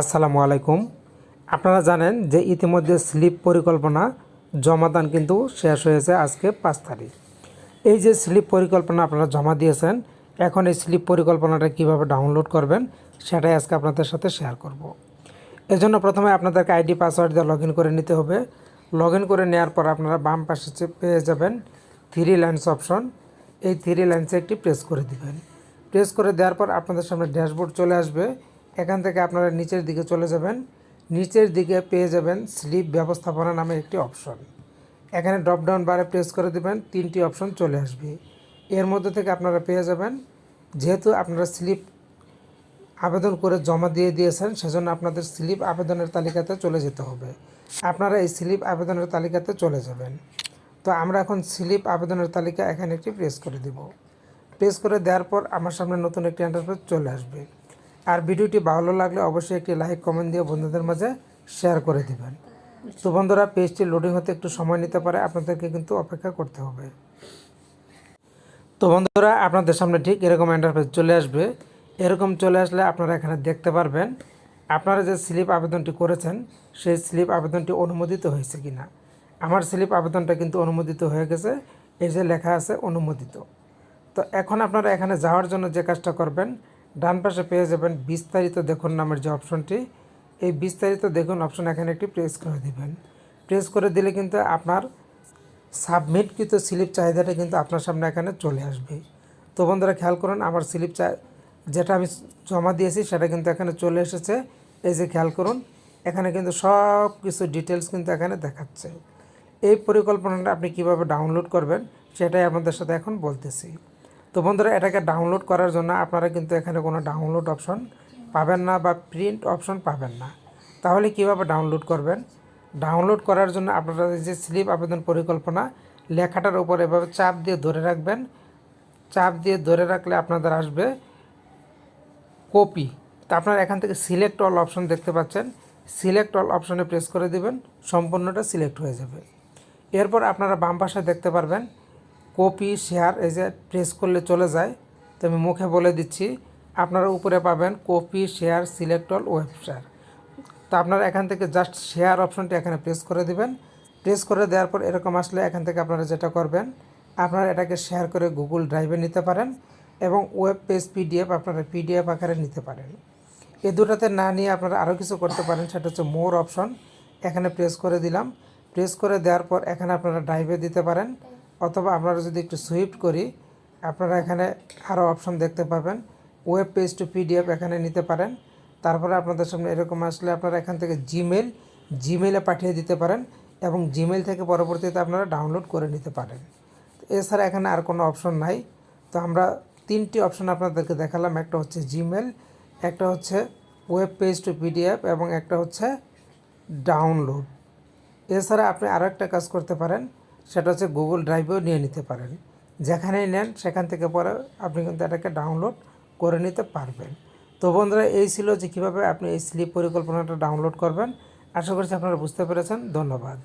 আসসালামু আলাইকুম। আপনারা জানেন যে ইতিমধ্যে স্লিপ পরিকল্পনা জমাদান কিন্তু শেষ হয়েছে আজকে পাঁচ তারিখ। এই যে স্লিপ পরিকল্পনা আপনারা জমা দিয়েছেন, এখন এই স্লিপ পরিকল্পনাটা কীভাবে ডাউনলোড করবেন সেটাই আজকে আপনাদের সাথে শেয়ার করব। এজন্য প্রথমে আপনাদেরকে আইডি, পাসওয়ার্ড দিয়ে লগ করে নিতে হবে। লগ করে নেওয়ার পর আপনারা বাম পাশে পেয়ে যাবেন থ্রি লাইন্স অপশন। এই থ্রি লাইন্সে একটি প্রেস করে দিবেন। প্রেস করে দেওয়ার পর আপনাদের সামনে ড্যাশবোর্ড চলে আসবে। এখান থেকে আপনারা নিচের দিকে চলে যাবেন। নিচের দিকে পেয়ে যাবেন স্লিপ ব্যবস্থাপনা নামে একটি অপশন। এখানে ড্রপডাউন বারে প্রেস করে দেবেন, তিনটি অপশন চলে আসবে। এর মধ্যে থেকে আপনারা পেয়ে যাবেন, যেহেতু আপনারা স্লিপ আবেদন করে জমা দিয়ে দিয়েছেন, সেজন্য আপনাদের স্লিপ আবেদনের তালিকাতে চলে যেতে হবে। আপনারা এই স্লিপ আবেদনের তালিকাতে চলে যাবেন। তো আমরা এখন স্লিপ আবেদনের তালিকা এখানে একটি প্রেস করে দিব। প্রেস করে দেওয়ার পর আমার সামনে নতুন একটি ইন্টারফেস চলে আসবে। আর ভিডিওটি ভালো লাগলে অবশ্যই একটি লাইক, কমেন্ট দিয়ে বন্ধুদের মাঝে শেয়ার করে দিবেন। তো বন্ধুরা, পেজটি লোডিং হতে একটু সময় নিতে পারে, আপনাদেরকে কিন্তু অপেক্ষা করতে হবে। তো বন্ধুরা, আপনাদের সামনে ঠিক এরকম ইন্টারফেস চলে আসবে। এরকম চলে আসলে আপনারা এখানে দেখতে পারবেন, আপনারা যে স্লিপ আবেদনটি করেছেন, সেই স্লিপ আবেদনটি অনুমোদিত হয়েছে কিনা। আমার স্লিপ আবেদনটা কিন্তু অনুমোদিত হয়ে গেছে, এই যে লেখা আছে অনুমোদিত। তো এখন আপনারা এখানে যাওয়ার জন্য যে কাজটা করবেন ডান পাশে পেয়ে যাবেন বিস্তারিত দেখুন নামের যে অপশনটি। এই বিস্তারিত দেখুন অপশন এখানে একটি প্রেস করে দিবেন। প্রেস করে দিলে কিন্তু আপনার সাবমিটকৃত স্লিপ চাহিদাটা কিন্তু আপনার সামনে এখানে চলে আসবে। তো বন্ধুরা খেয়াল করুন, আমার স্লিপ চা যেটা আমি জমা দিয়েছি সেটা কিন্তু এখানে চলে এসেছে। এই যে খেয়াল করুন, এখানে কিন্তু সব কিছু ডিটেলস কিন্তু এখানে দেখাচ্ছে। এই পরিকল্পনাটা আপনি কীভাবে ডাউনলোড করবেন সেটাই আপনাদের সাথে এখন বলতেছি। তো বন্ধুরা, এটাকে ডাউনলোড করার জন্য আপনারা কিন্তু এখানে কোনো ডাউনলোড অপশন পাবেন না বা প্রিন্ট অপশন পাবেন না। তাহলে কীভাবে ডাউনলোড করবেন? ডাউনলোড করার জন্য আপনারা যে স্লিপ আবেদন পরিকল্পনা, লেখাটার উপর এভাবে চাপ দিয়ে ধরে রাখবেন। চাপ দিয়ে ধরে রাখলে আপনাদের আসবে কপি তা আপনারা এখান থেকে সিলেক্ট অল অপশন দেখতে পাচ্ছেন। সিলেক্ট অল অপশনে প্রেস করে দিবেন, সম্পূর্ণটা সিলেক্ট হয়ে যাবে। এরপর আপনারা বাম পাশে দেখতে পারবেন কপি, শেয়ার, এই যে প্রেস করলে চলে যায়, তো আমি মুখে বলে দিচ্ছি, আপনারা উপরে পাবেন copy, share select all web share তো আপনারা এখান থেকে জাস্ট শেয়ার অপশনটি এখানে প্রেস করে দিবেন। প্রেস করে দেওয়ার পর এরকম আসলে এখান থেকে আপনারা যেটা করবেন, আপনারা এটাকে শেয়ার করে গুগল ড্রাইভে নিতে পারেন এবং ওয়েব পেজ পিডিএফ আপনারা পিডিএফ আকারে নিতে পারেন। এ দুটাতে না নিয়ে আপনারা আরও কিছু করতে পারেন, সেটা হচ্ছে মোর অপশন এখানে প্রেস করে দিলাম। প্রেস করে দেওয়ার পর এখানে আপনারা ড্রাইভে দিতে পারেন। অথবা আপনারা যদি একটু সুইফট করি, আপনারা এখানে আরও অপশন দেখতে পাবেন। ওয়েব পেজ টু পিডিএফ এখানে নিতে পারেন। তারপরে আপনাদের সামনে এরকম আসলে আপনারা এখান থেকে জিমেল জিমেলে পাঠিয়ে দিতে পারেন এবং জিমেল থেকে পরবর্তীতে আপনারা ডাউনলোড করে নিতে পারেন। এছাড়া এখানে আর কোনো অপশন নাই। তো আমরা তিনটি অপশন আপনাদেরকে দেখালাম। একটা হচ্ছে জিমেল একটা হচ্ছে ওয়েব পেজ টু পিডিএফ এবং একটা হচ্ছে ডাউনলোড এছাড়া আপনি আরও একটা কাজ করতে পারেন। সেটা হচ্ছে গুগল ড্রাইভেও নিয়ে নিতে পারেন। যেখানেই নেন, সেখান থেকে পরে আপনি কিন্তু এটাকে ডাউনলোড করে নিতে পারবেন। তো বন্ধুরা, এই ছিল যে কীভাবে আপনি এই স্লিপ পরিকল্পনাটা ডাউনলোড করবেন। আশা করছি আপনারা বুঝতে পেরেছেন। ধন্যবাদ।